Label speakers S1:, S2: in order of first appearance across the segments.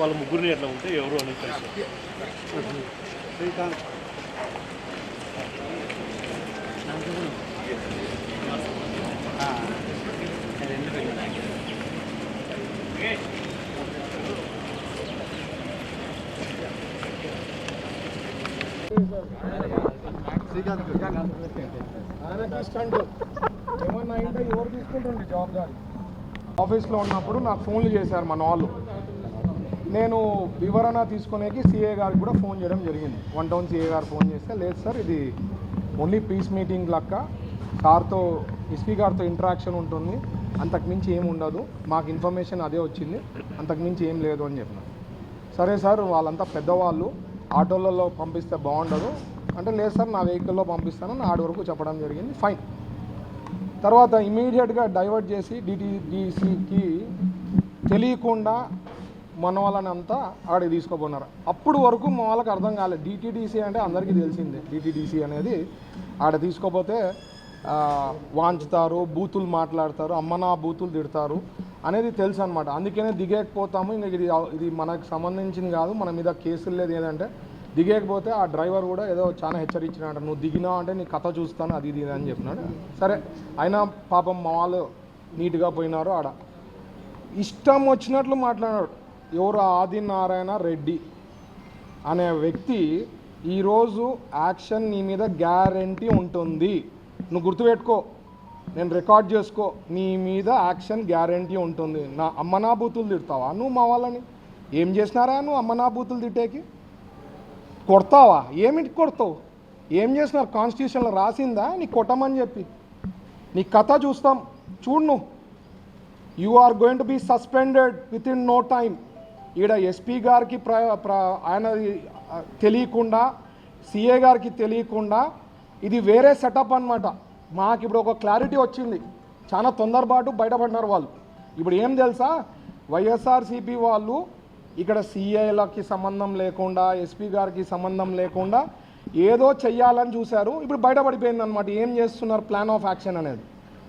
S1: వాళ్ళ ముగ్గురిని ఎట్లా ఉంటే ఎవరు అనేది తెలుసు.
S2: ఏమన్నా అయింటే ఎవరు తీసుకుంటుండే జాబ్ గారి ఆఫీస్లో ఉన్నప్పుడు నాకు ఫోన్లు చేశారు మన వాళ్ళు. నేను వివరణ తీసుకునేకి సిఏ గారికి కూడా ఫోన్ చేయడం జరిగింది. వన్ టౌన్ సిఏ గారు ఫోన్ చేస్తే లేదు సార్ ఇది ఓన్లీ పీస్ మీటింగ్ లెక్క. సార్తో ఎస్పీ గారితో ఇంటరాక్షన్ ఉంటుంది. అంతకుమించి ఏమి ఉండదు. మాకు ఇన్ఫర్మేషన్ అదే వచ్చింది. అంతకుమించి ఏం లేదు అని చెప్పిన. సరే సార్ వాళ్ళంతా పెద్దవాళ్ళు. ఆటోలలో పంపిస్తే బాగుండదు. అంటే లేదు సార్ నా వెహికల్లో పంపిస్తానని ఆడి వరకు చెప్పడం జరిగింది. ఫైన్ తర్వాత ఇమీడియట్గా డైవర్ట్ చేసి డిటీడీసీకి తెలియకుండా మన వాళ్ళని అంతా ఆడికి తీసుకుపోయినారు అప్పుడు వరకు మా వాళ్ళకి అర్థం కాలేదు డిటీడీసీ అంటే అందరికీ తెలిసిందే. డిటీడీసీ అనేది ఆడ తీసుకోపోతే వాంచుతారు బూతులు మాట్లాడతారు అమ్మ నా బూతులు తిడతారు అనేది తెలుసు అనమాట అందుకనే దిగేకపోతాము. ఇంక ఇది ఇది మనకు సంబంధించింది కాదు. మన మీద కేసులు లేదు. ఏదంటే దిగేకపోతే ఆ డ్రైవర్ కూడా ఏదో చాలా హెచ్చరించినాడు నువ్వు దిగినావు అంటే నీ కథ చూస్తాను అది ఇది అని చెప్పినాడు. సరే అయినా పాపం మా వాళ్ళు నీట్గా పోయినారు ఆడ. ఇష్టం వచ్చినట్లు మాట్లాడాడు ఎవరు ఆదినారాయణ రెడ్డి అనే వ్యక్తి ఈరోజు యాక్షన్ నీ మీద గ్యారంటీ ఉంటుంది. నువ్వు గుర్తుపెట్టుకో నేను రికార్డ్ చేసుకో నీ మీద యాక్షన్ గ్యారంటీ ఉంటుంది. నా అమ్మనా బూతులు తిడతావా నువ్వు మా వాళ్ళని? ఏం చేసినారా నువ్వు అమ్మనా బూతులు తిట్టేకి? కొడతావా? ఏమిటి కొడతావు? ఏం చేసినారు? కాన్స్టిట్యూషన్లో రాసిందా? నీ కొట్టమని చెప్పి. నీ కథ చూస్తాం. చూడు నువ్వు. You are going to be suspended within no time ఈడ ఎస్పీ గారికి ప్ర ప్ర ఆయన తెలియకుండా సిఏ గారికి తెలియకుండా ఇది వేరే సెటప్ అనమాట మాకు ఇప్పుడు ఒక క్లారిటీ వచ్చింది. చాలా తొందరపాటు బయటపడినారు వాళ్ళు. ఇప్పుడు ఏం తెలుసా? వైఎస్ఆర్సీపీ వాళ్ళు ఇక్కడ సిఐలకి సంబంధం లేకుండా ఎస్పీ గారికి సంబంధం లేకుండా ఏదో చెయ్యాలని చూశారు. ఇప్పుడు బయటపడిపోయింది అనమాట ఏం చేస్తున్నారు? ప్లాన్ ఆఫ్ యాక్షన్ అనేది.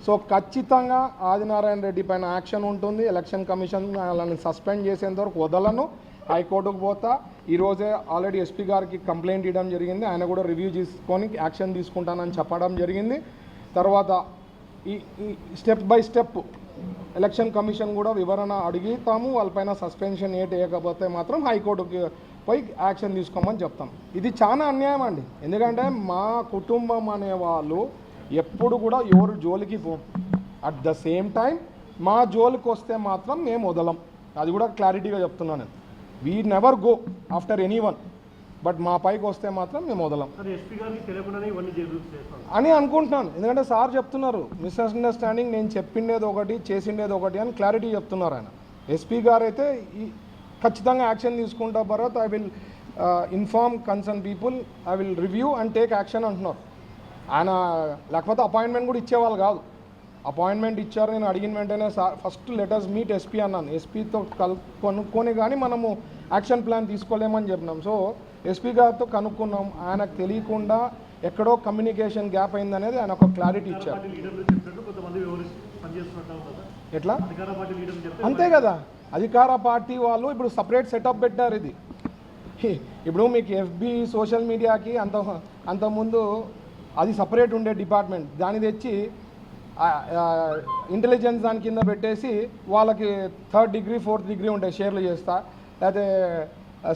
S2: సో ఖచ్చితంగా ఆదినారాయణ రెడ్డి పైన యాక్షన్ ఉంటుంది. ఎలక్షన్ కమిషన్ వాళ్ళని సస్పెండ్ చేసేంత వరకు వదలను. హైకోర్టుకు పోతా. ఈరోజే ఆల్రెడీ ఎస్పీ గారికి కంప్లైంట్ ఇవ్వడం జరిగింది. ఆయన కూడా రివ్యూ చేసుకొని యాక్షన్ తీసుకుంటానని చెప్పడం జరిగింది. తర్వాత ఈ ఈ step by step election commission కూడా వివరణ అడుగుతాము. వాళ్ళపైన సస్పెన్షన్ ఏటి వేయకపోతే మాత్రం హైకోర్టుకి పోయి యాక్షన్ తీసుకోమని చెప్తాం. ఇది చాలా అన్యాయం అండి. ఎందుకంటే మా కుటుంబం అనే వాళ్ళు ఎప్పుడు కూడా ఎవరు జోలికి పో అట్ ద సేమ్ టైం మా జోలికి వస్తే మాత్రం మేము వదలం. అది కూడా క్లారిటీగా చెప్తున్నాను నేను. We never go after anyone but మా పైకి వస్తే మాత్రం మేము వదలం. అని అనుకుంటున్నాను. ఎందుకంటే సార్ చెప్తున్నారు మిస్అండర్స్టాండింగ్ నేను చెప్పిండేది ఒకటి చేసిండేది ఒకటి అని క్లారిటీ చెప్తున్నారు ఆయన. ఎస్పీ గారు అయితే ఈ ఖచ్చితంగా యాక్షన్ తీసుకుంటా Bharat I will inform concern people I will review and take action అంటున్నారు. ఆయన లేకపోతే అపాయింట్మెంట్ కూడా ఇచ్చేవాళ్ళు కాదు. అపాయింట్మెంట్ ఇచ్చారు నేను అడిగిన వెంటనే sir first letters meet SP అన్నాను. ఎస్పీతో కల్ కనుక్కొని కానీ మనము యాక్షన్ ప్లాన్ తీసుకోలేమని చెప్పినాం. సో ఎస్పీ గారితో కనుక్కున్నాం. ఆయనకు తెలియకుండా ఎక్కడో కమ్యూనికేషన్ గ్యాప్ అయిందనేది ఆయన ఒక క్లారిటీ ఇచ్చారు. ఎట్లా? అంతే కదా. అధికార పార్టీ వాళ్ళు ఇప్పుడు సపరేట్ సెటప్ పెట్టారు ఇది. ఇప్పుడు మీకు ఎఫ్బి సోషల్ మీడియాకి అంత అంతకుముందు అది సపరేట్ ఉండే డిపార్ట్మెంట్. దాన్ని తెచ్చి ఇంటెలిజెన్స్ దాని కింద పెట్టేసి వాళ్ళకి థర్డ్ డిగ్రీ ఫోర్త్ డిగ్రీ ఉంటాయి షేర్లు చేస్తా. లేకపోతే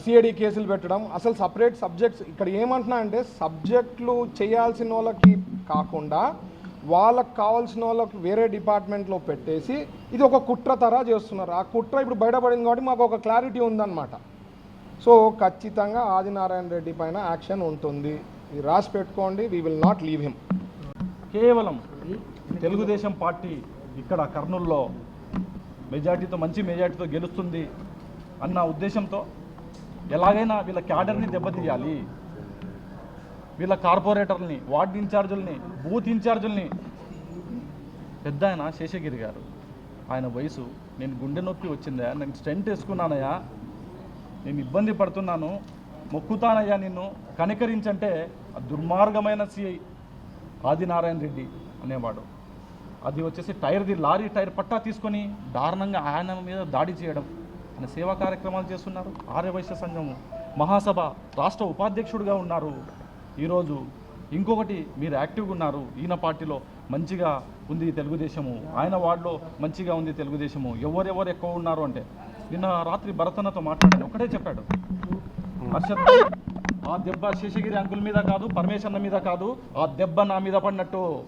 S2: సిఐడి కేసులు పెట్టడం. అసలు సపరేట్ సబ్జెక్ట్స్ ఇక్కడ ఏమంటున్నా అంటే సబ్జెక్టులు చేయాల్సిన వాళ్ళకి కాకుండా వాళ్ళకి కావాల్సిన వాళ్ళకి వేరే డిపార్ట్మెంట్లో పెట్టేసి ఇది ఒక కుట్ర తరా చేస్తున్నారు. ఆ కుట్ర ఇప్పుడు బయటపడింది కాబట్టి మాకు ఒక క్లారిటీ ఉందన్నమాట. సో ఖచ్చితంగా ఆదినారాయణ రెడ్డి పైన యాక్షన్ ఉంటుంది. ఇది రాసి పెట్టుకోండి we will not leave him
S3: కేవలం తెలుగుదేశం పార్టీ ఇక్కడ కర్నూల్లో మెజార్టీతో మంచి మెజార్టీతో గెలుస్తుంది అన్న ఉద్దేశంతో ఎలాగైనా వీళ్ళ క్యాడర్ని దెబ్బతీయాలి. వీళ్ళ కార్పొరేటర్ని వార్డ్ ఇన్ఛార్జుల్ని బూత్ ఇన్ఛార్జుల్ని. పెద్ద ఆయన శేషగిరి గారు ఆయన వయసు నేను గుండె నొప్పి వచ్చిందా నేను స్టెంట్ వేసుకున్నానయ్యా నేను ఇబ్బంది పడుతున్నాను మొక్కుతానయ్యా నిన్ను కనికరించంటే దుర్మార్గమైన సిఐ ఆదినారాయణ రెడ్డి అనేవాడు. అది వచ్చేసి టైర్ది లారీ టైర్ పట్టా తీసుకొని దారుణంగా ఆయన మీద దాడి చేయడం ఆయన సేవా కార్యక్రమాలు చేస్తున్నారు. ఆర్యవైశ్య సంఘం మహాసభ రాష్ట్ర ఉపాధ్యక్షుడిగా ఉన్నారు. ఈరోజు ఇంకొకటి మీరు యాక్టివ్గా ఉన్నారు. ఈయన పార్టీలో మంచిగా ఉంది తెలుగుదేశము. ఆయన వార్డులో మంచిగా ఉంది తెలుగుదేశము. ఎవరెవరు ఎక్కువ ఉన్నారు అంటే నిన్న రాత్రి భరతన్నతో మాట్లాడాను. ఒకటే చెప్పాడు. హర్షద్ ఆ దెబ్బ శేషగిరి అంకుల్ మీద కాదు పరమేశ్వరన్న మీద కాదు ఆ దెబ్బ నా మీద పడినట్టు.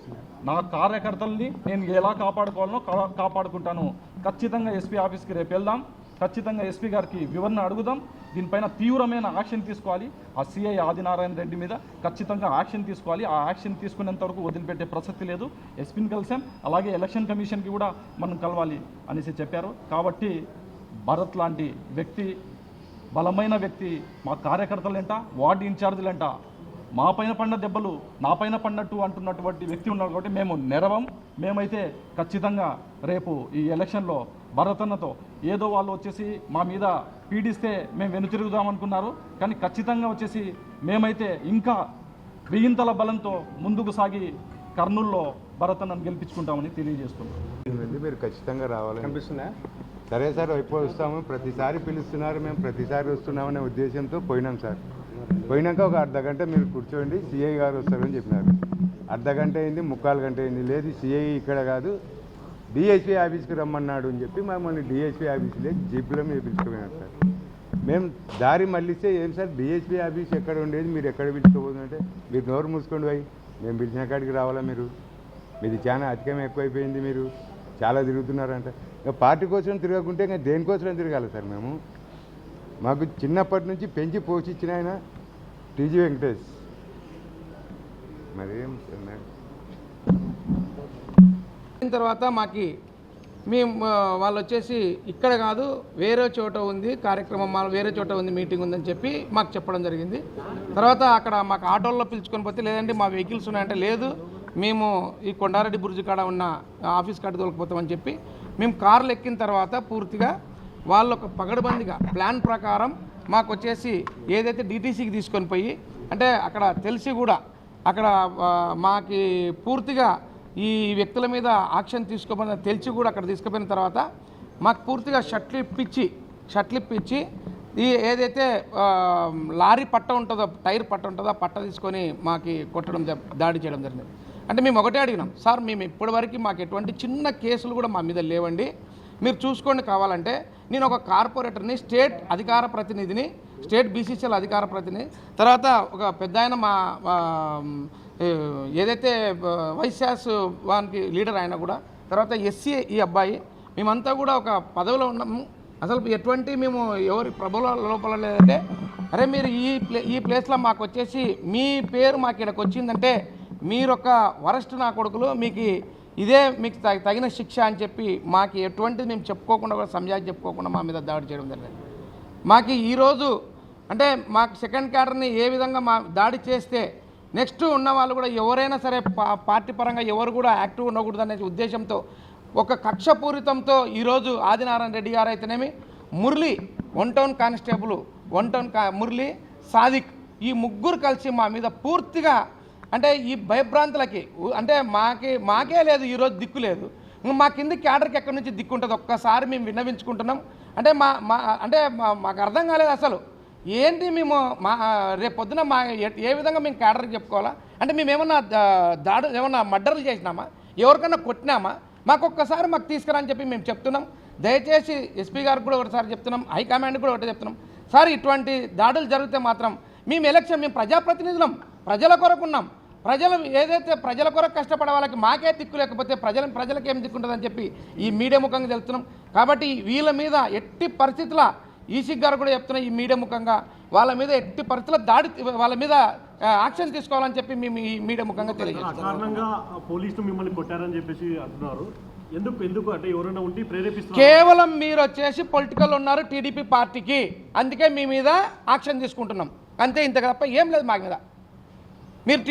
S3: నా కార్యకర్తల్ని నేను ఎలా కాపాడుకోవాలనో కా- కాపాడుకుంటాను. ఖచ్చితంగా ఎస్పీ ఆఫీస్కి రేపు వెళ్దాం. ఖచ్చితంగా ఎస్పీ గారికి వివరణ అడుగుదాం. దీనిపైన తీవ్రమైన యాక్షన్ తీసుకోవాలి. ఆ సిఐ ఆదినారాయణ రెడ్డి మీద ఖచ్చితంగా యాక్షన్ తీసుకోవాలి. ఆ యాక్షన్ తీసుకునేంత వరకు వదిలిపెట్టే ప్రసక్తి లేదు. ఎస్పీని కలిసాం. అలాగే ఎలక్షన్ కమిషన్కి కూడా మనం కలవాలి అనేసి చెప్పారు. కాబట్టి భరత్ లాంటి వ్యక్తి బలమైన వ్యక్తి మా కార్యకర్తలంట వార్డు ఇన్ఛార్జీలంట. మా పైన పడిన దెబ్బలు నా పైన పడినట్టు అంటున్నటువంటి వ్యక్తి ఉన్నారు కాబట్టి మేము నెరవం. మేమైతే ఖచ్చితంగా రేపు ఈ ఎలక్షన్లో భరతన్నతో ఏదో వాళ్ళు వచ్చేసి మా మీద పీడిస్తే మేము వెనుతిరుగుదాం అనుకున్నారు కానీ ఖచ్చితంగా వచ్చేసి మేమైతే ఇంకా వెయ్యింతల బలంతో ముందుకు సాగి కర్నూల్లో భరతన్నను గెలిపించుకుంటామని తెలియజేస్తున్నాం.
S4: మీరు ఖచ్చితంగా రావాలి కనిపిస్తుందా సరే సార్ అయిపో వస్తాము ప్రతిసారి పిలుస్తున్నారు మేము ప్రతిసారి వస్తున్నామనే ఉద్దేశంతో పోయినాం సార్. పోయినాక ఒక అర్ధ గంట మీరు కూర్చోండి సిఐ గారు వస్తారని చెప్పినారు. అర్ధ గంట అయింది ముక్కాలు గంట అయింది. లేదు సిఐ ఇక్కడ కాదు. డిఎస్పీ ఆఫీస్కి రమ్మన్నాడు అని చెప్పి మమ్మల్ని డిఎస్పీ ఆఫీస్లో జీపులో మీరు పిలుచుకుపోయినారు సార్. మేము దారి మళ్ళిస్తే ఏం సార్ డిఎస్పీ ఆఫీస్ ఎక్కడ ఉండేది మీరు ఎక్కడ పిలుచుకోబోతుందంటే మీరు నోరు మూసుకోండి పోయి మేము పిలిచిన కాడికి రావాలా మీరు? మీది చాలా అధికం ఎక్కువైపోయింది మీరు చాలా తిరుగుతున్నారంట. ఇక పార్టీ కోసం తిరగకుంటే ఇంకా దేనికోసం తిరగాలి సార్ మేము. మాకు చిన్నప్పటి నుంచి పెంచి పోషించిన ఆయన టీజీ వెంకటేష్. మరి సార్
S5: అయిన తర్వాత మాకి మేము వాళ్ళు వచ్చేసి ఇక్కడ కాదు వేరే చోట ఉంది కార్యక్రమం మా వేరే చోట ఉంది మీటింగ్ ఉందని చెప్పి మాకు చెప్పడం జరిగింది. తర్వాత అక్కడ మాకు ఆటోల్లో పిలుచుకొని పోతే లేదంటే మా వెహికల్స్ ఉన్నాయంటే లేదు మేము ఈ కొండారెడ్డి బుర్జు కాడ ఉన్న ఆఫీస్ కాడ తోలుకుపోతామని చెప్పి మేము కార్లు ఎక్కిన తర్వాత పూర్తిగా వాళ్ళు ఒక పగడబందిగా ప్లాన్ ప్రకారం మాకు వచ్చేసి ఏదైతే డీటీసీకి తీసుకొని పోయి అంటే అక్కడ తెలిసి కూడా అక్కడ మాకి పూర్తిగా ఈ వ్యక్తుల మీద ఆక్షన్ తీసుకోమని తెలిసి కూడా అక్కడ తీసుకుపోయిన తర్వాత మాకు పూర్తిగా షట్లు ఇప్పించి షట్లు ఇప్పించి ఈ ఏదైతే లారీ పట్ట ఉంటుందో టైర్ పట్ట ఉంటుందో ఆ పట్ట తీసుకొని మాకు కొట్టడం జ- దాడి చేయడం జరిగింది. అంటే మేము ఒకటే అడిగినాం సార్ మేము ఇప్పటివరకు మాకు ఎటువంటి చిన్న కేసులు కూడా మా మీద లేవండి. మీరు చూసుకోండి కావాలంటే. నేను ఒక కార్పొరేటర్ని స్టేట్ అధికార ప్రతినిధిని స్టేట్ బీసీసీఎల్ అధికార ప్రతినిధి తర్వాత ఒక పెద్ద ఆయన మా ఏదైతే వైశ్యాస్ వానికి లీడర్ ఆయన కూడా తర్వాత ఎస్సీ ఈ అబ్బాయి మేమంతా కూడా ఒక పదవిలో ఉన్నాము. అసలు ఎటువంటి మేము ఎవరి ప్రభుల లోపల లేదంటే అరే మీరు ఈ ప్లే ఈ ప్లేస్లో మాకు వచ్చేసి మీ పేరు మాకు ఇక్కడికి వచ్చిందంటే మీరొక వరస్ట్ నా కొడుకులు మీకు ఇదే మీకు తగిన శిక్ష అని చెప్పి మాకు ఎటువంటిది మేము చెప్పుకోకుండా కూడా సంజాయి చెప్పుకోకుండా మా మీద దాడి చేయడం జరిగింది. మాకు ఈరోజు అంటే మాకు సెకండ్ క్యాడర్ని ఏ విధంగా మా దాడి చేస్తే నెక్స్ట్ ఉన్న వాళ్ళు కూడా ఎవరైనా సరే పార్టీ పరంగా ఎవరు కూడా యాక్టివ్ ఉండకూడదు అనే ఉద్దేశంతో ఒక కక్షపూరితంతో ఈరోజు ఆదినారాయణ రెడ్డి గారు అయితేనేమి Murali one town constable one town కా మురళి సాదిక్ ఈ ముగ్గురు కలిసి మా మీద పూర్తిగా అంటే ఈ భయభ్రాంతులకి అంటే మాకి మాకే లేదు ఈరోజు దిక్కు లేదు. మా కింద క్యాడర్కి ఎక్కడి నుంచి దిక్కు ఉంటుంది? ఒక్కసారి మేము విన్నవించుకుంటున్నాం. అంటే మా మా అంటే మాకు అర్థం కాలేదు అసలు. ఏంటి మేము మా రేపు పొద్దున మా ఏ- విధంగా మేము క్యాడర్కి చెప్పుకోవాలా? అంటే మేము ఏమన్నా దాడు ఏమన్నా మర్డర్లు చేసినామా? ఎవరికన్నా కొట్టినామా? మాకు ఒక్కసారి మాకు తీసుకురా అని చెప్పి మేము చెప్తున్నాం. దయచేసి ఎస్పీ గారికి కూడా ఒకసారి చెప్తున్నాం. హైకమాండ్ కూడా ఒకటి చెప్తున్నాం. సార్ ఇటువంటి దాడులు జరిగితే మాత్రం మేము ఎలక్షన్ మేము ప్రజాప్రతినిధులం. ప్రజల కొరకున్నాం ప్రజలు ఏదైతే ప్రజల కొరకు కష్టపడే వాళ్ళకి మాకే దిక్కు లేకపోతే ప్రజల ప్రజలకు ఏం దిక్కుంటుందని చెప్పి ఈ మీడియా ముఖంగా తెలుస్తున్నాం. కాబట్టి వీళ్ళ మీద ఎట్టి పరిస్థితుల ఈసీ గారు కూడా చెప్తున్నాం ఈ మీడియా ముఖంగా వాళ్ళ మీద ఎట్టి పరిస్థితుల దాడి వాళ్ళ మీద యాక్షన్ తీసుకోవాలని చెప్పి మేము ఈ మీడియా ముఖంగా తెలియజేస్తాం
S1: అకారణంగా పోలీసులు మిమ్మల్ని కొట్టారని చెప్పేసి అంటున్నారు. ఎందుకు ఎందుకు అంటే ఎవరైనా ఉండి ప్రేరేపిస్తున్నారు?
S5: కేవలం మీరు వచ్చేసి పొలిటికల్ ఉన్నారు టీడీపీ పార్టీకి. అందుకే మీ మీద యాక్షన్ తీసుకుంటున్నాం. అంతే ఇంత తప్ప ఏం లేదు మా మీద. మీరు